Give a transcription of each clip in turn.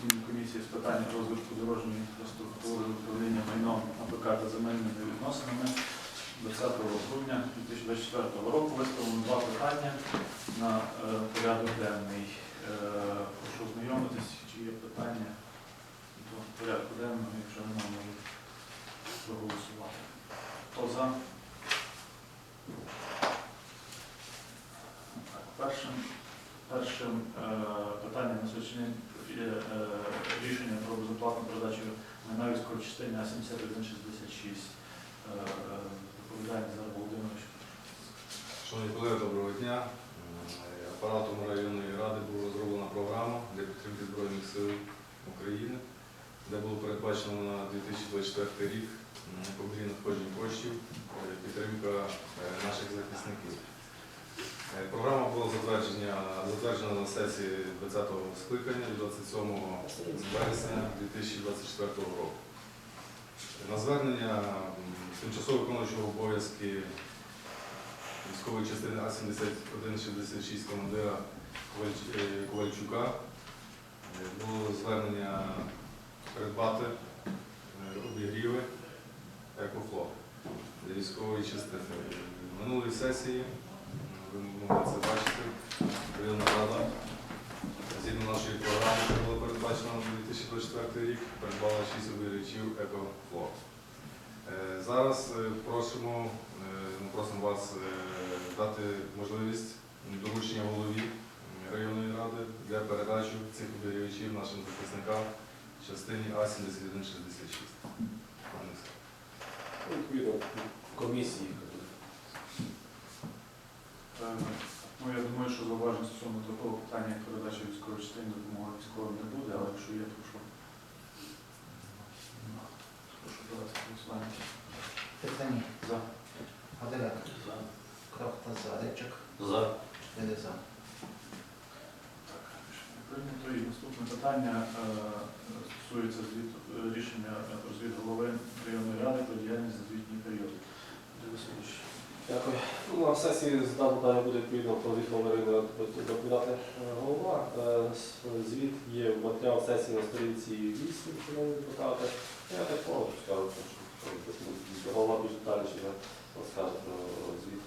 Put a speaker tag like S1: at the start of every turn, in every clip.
S1: постійної комісії з питань розвитку дорожньої інфраструктури, управління майном АПК та земельними відносинами 20 грудня 2024 року виставлено два питання на е, порядок денний. Е, прошу ознайомитись, чи є питання до порядку денного, якщо немає, можу проголосувати. Хто за? Так, першим, першим е, питанням на е, рішення про безоплатну передачу майна військової частини А7166. Е, е, Доповідає Назар Володимирович.
S2: Шановні колеги, доброго дня. Е, Апаратом районної ради була розроблена програма для підтримки Збройних сил України, де було передбачено на 2024 рік м, побрі надходжень коштів, е, підтримка наших захисників. Е, Програма була затверджена, затверджена на сесії 20-го скликання 27 вересня 2024 року. На звернення тимчасово виконуючого обов'язки військової частини А-7166 командира е, Ковальчука е, було звернення придбати обігріви екофлот для військової частини. Минулої сесії, ви могли це бачити, районна рада згідно нашої програми, яка була передбачена на 2024 рік, придбала 6 обігрівачів екофлот. Е, Зараз е, просимо, е, просимо вас е, дати можливість доручення голові районної ради для передачі цих обігрівачів нашим захисникам в частині А7166.
S3: Відповідно, комісії.
S1: Ну, я думаю, що зауважень стосовно такого питання, як передача військової частини допомоги військовим не буде, але якщо є, прошу. Прошу провести голосування.
S4: Питання.
S1: За.
S4: Гадаряк. Крафта за. Речик.
S3: За.
S4: Чотири за.
S1: Так, рішення прийнято. І наступне питання е, стосується звіт, е, рішення е, про звіт голови районної ради про діяльність за звітній період.
S3: Дякую. На сесії з даного буде відповідно про Марини доповідати е, голова. Е, Звіт є в матеріал сесії на сторінці 8, шановні депутати. Я так коротко скажу, що голова більш детальніше розкаже про звіт.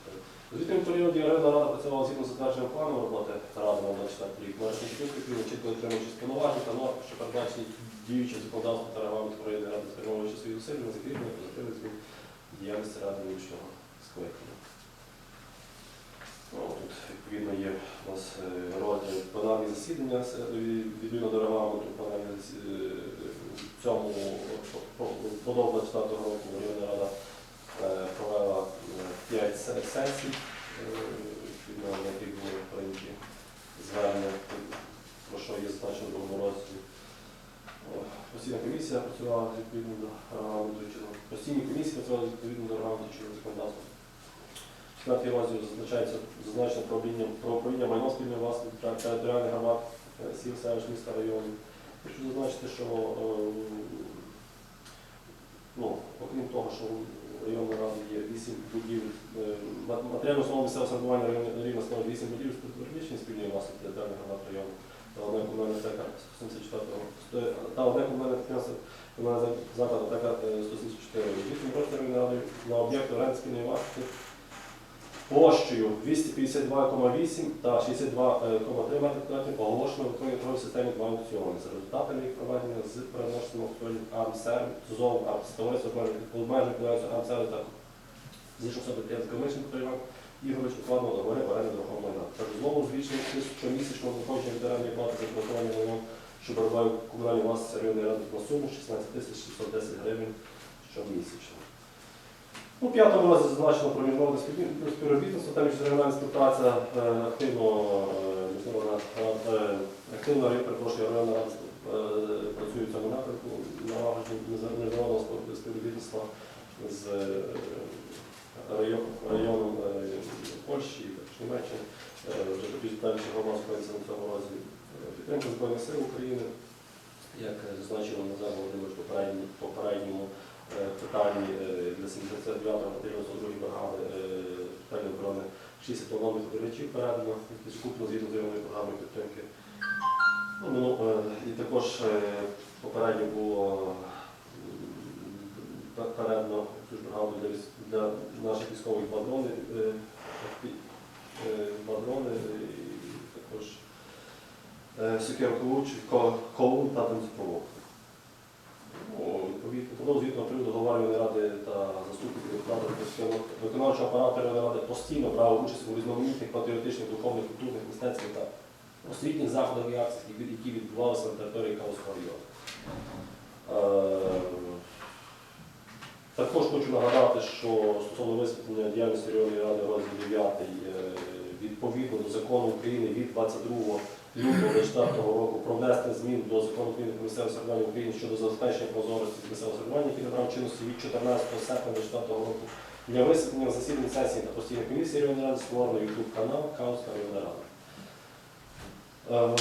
S3: У звітному періоді Районна рада працювала згідно з затвердженим планом роботи ради на 24 рік. Має відповідно чітко отримуючи повноважень та норм, що передбачені діючим законодавством та регламентом Районної ради, спрямовуючи свої зусилля на закріплення позитивних змін діяльності ради нинішнього скликання. Відповідно є у нас е, розділ пленарні засідання е, відповідно до регламенту пленарні е, в цьому подобно 4 року районна рада провела 5 сесій, відповідно на яких були прийняті звернення, про що є зазначено в другому розділі. Постійна комісія працювала відповідно до регламенту. Постійні комісії працювали відповідно до регламенту чинного законодавства. Четвертий розділ зазначається зазначено про управління, про управління майном спільної власності та територіальних громад е, сіл, селищ, міста, районів. Хочу зазначити, що е, ну, окрім того, що у районної ради є 8 будівель, е, ма- матеріальну місцевого самоврядування рівня становить 8 будівель специфічної спільної власності територіальних громад району та одне комунальне ТК 174 сто- та одне комунальне підприємство комунальне закладу ТК 174. Звітом просто районної ради на об'єкт оренди спільної власності площею 252,8 та 62,3 метри квадратних оголошено в електронній системі два аукціони. За результатами їх проведення з переносом аукціонів АМСЕР, ЗОВ, АМСТОВЕЦ, обмежень виконавця АМСЕР та з іншого П'ятського Мишин Іван Ігорович укладно договори оренди нерухомого майна. Так знову збільшення щомісячного надходження ветеранної плати за користування майном, що перебуває в власності районної ради на суму 16 тисяч 610 гривень щомісячно. У п'ятому разі зазначено про міжнародне співробітництво та міжрегіональна співпраця е, активно е, е, активно перепрошую, районна рада працює в цьому напрямку налагодження міжнародного співробітництва з районом Польщі, Німеччини. Вже тоді далі громад сходиться на цьому разі. Підтримка Збройних сил України, як зазначив Назар Володимирович в попередньому- е, питанні е, для 79-го матеріалу 2 бригади е, питання оборони 60 планованих оперативів передано, закуплено згідно з програмою підтримки. Ну, ну, і також попередньо було передано бригаду для, наших військових два дрони, е, пі- е, два дрони і також Сокиру Ковуч, Ковун та Танцюкову. Подав звітного приводу Говорної ради та заступників депутата виконавчого апарату ради постійно брали участь у різноманітних патріотичних, духовних, культурних, мистецьких та освітніх заходах і акціях, які- відбувалися на території Калуського району. Е, Також хочу нагадати, що стосовно висвітлення діяльності районної ради розділ 9 е, відповідно до закону України від 22 лютого 2024 року про внесення змін до закону України про місцеве самоврядування України щодо забезпечення прозорості місцевого самоврядування, який набрав чинності від 14 серпня 2024 року. Для висвітлення засідань сесії та постійної комісії районної ради створено YouTube канал Кауська районна рада. Е,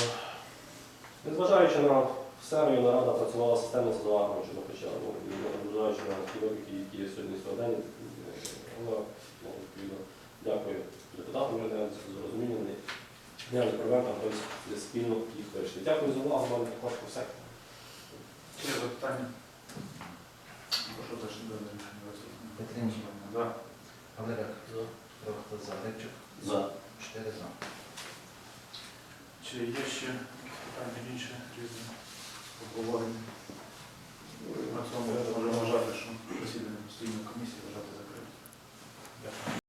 S3: Незважаючи на все, районна рада працювала системно за залагодом щодо початку, і незважаючи на ті виклики, які є сьогодні сьогодні, але ну, відповідно дякую депутатам районної за розуміння. Проблем, там тобто спільно їх вирішити. Дякую за увагу, мене також все.
S1: Є запитання? Прошу зайшли до
S4: Петренюк.
S1: За.
S4: Гавриляк. За. Рибчик.
S3: За.
S4: Чотири за.
S1: Чи є ще питання інші різні обговорення? На цьому можемо вважати, що засідання постійної комісії вважати закритим. Дякую.